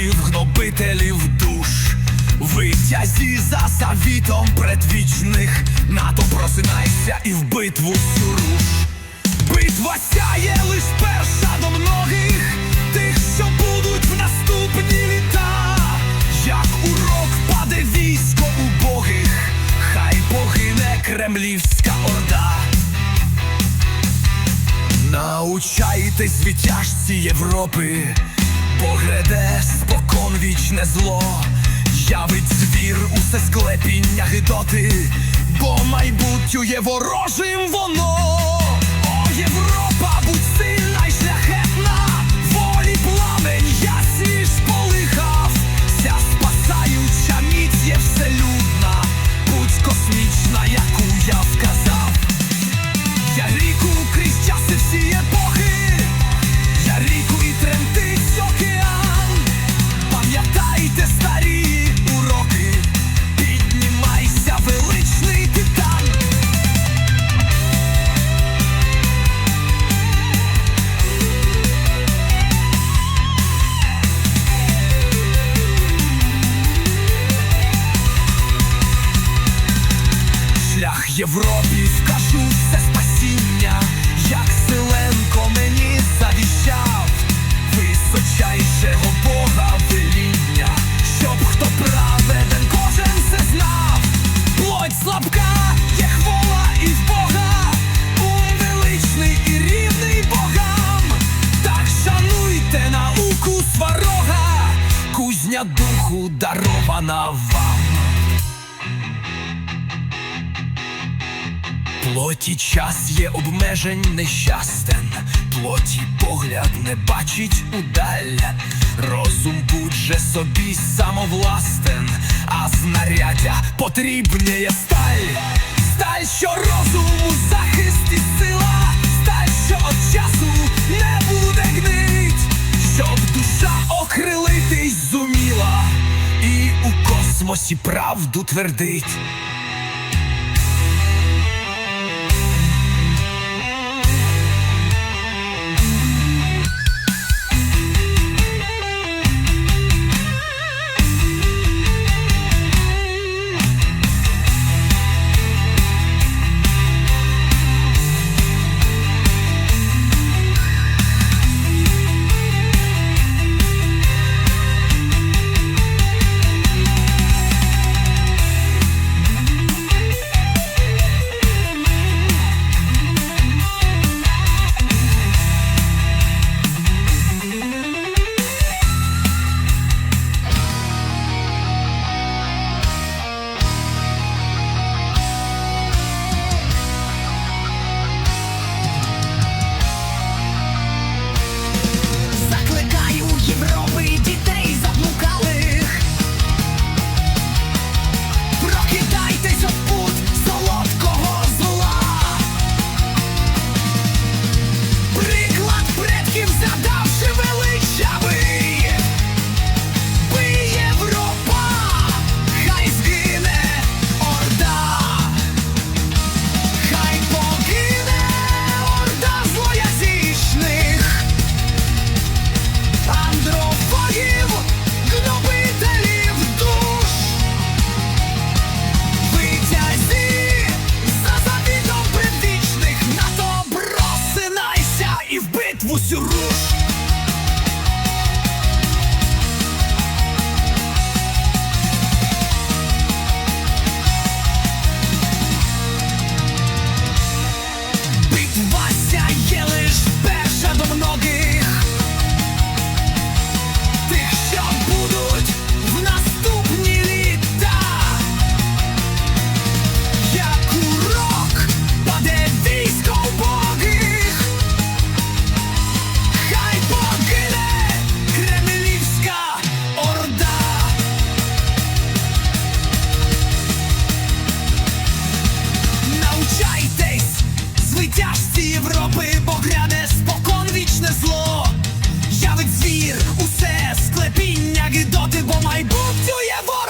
гнобителів душ. Витязі за завітом предвічних, НАТО просинайся і в битву всю руш. Битва сяє лиш перша до многих, тих, що будуть в наступні літа. Як урок паде військо убогих, хай погине кремлівська орда. Научайтесь звитяжці Європи, бо спокон вічне зло, явить звір усе склепіння гидоти, бо майбутнє ворожим воно. О, Європа, Плоті час є обмежень нещастен, плоті погляд не бачить удаль, розум будь же собі самовластен, а знаряддя потрібніє сталь, сталь, що розуму захист і сила, сталь, що от часу не буде гнить, щоб душа окрилитись зуміла, і у космосі правду твердить. Битву звитяжці Європи, бо гряне спокон вічне зло. Явить звір, усе склепіння гидоти, бо майбутнє воно.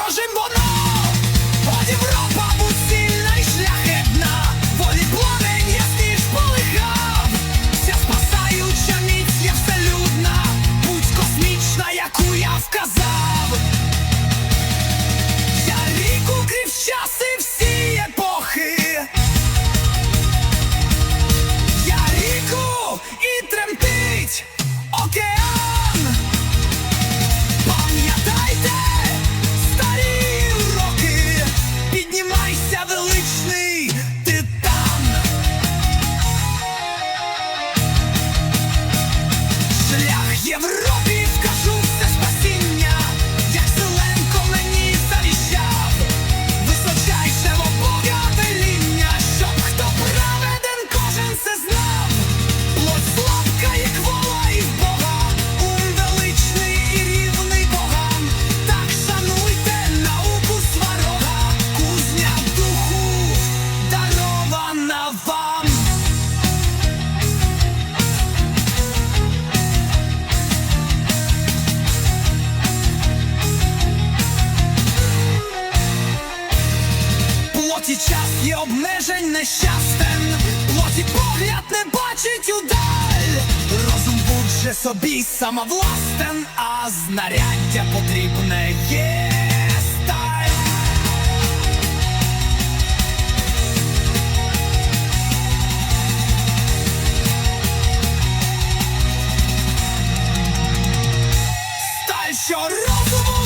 польоті час є обмежень нещастен, лоті погляд не бачить удаль, розум був же собі самовластен, а знаряддя потрібне є. Що розуму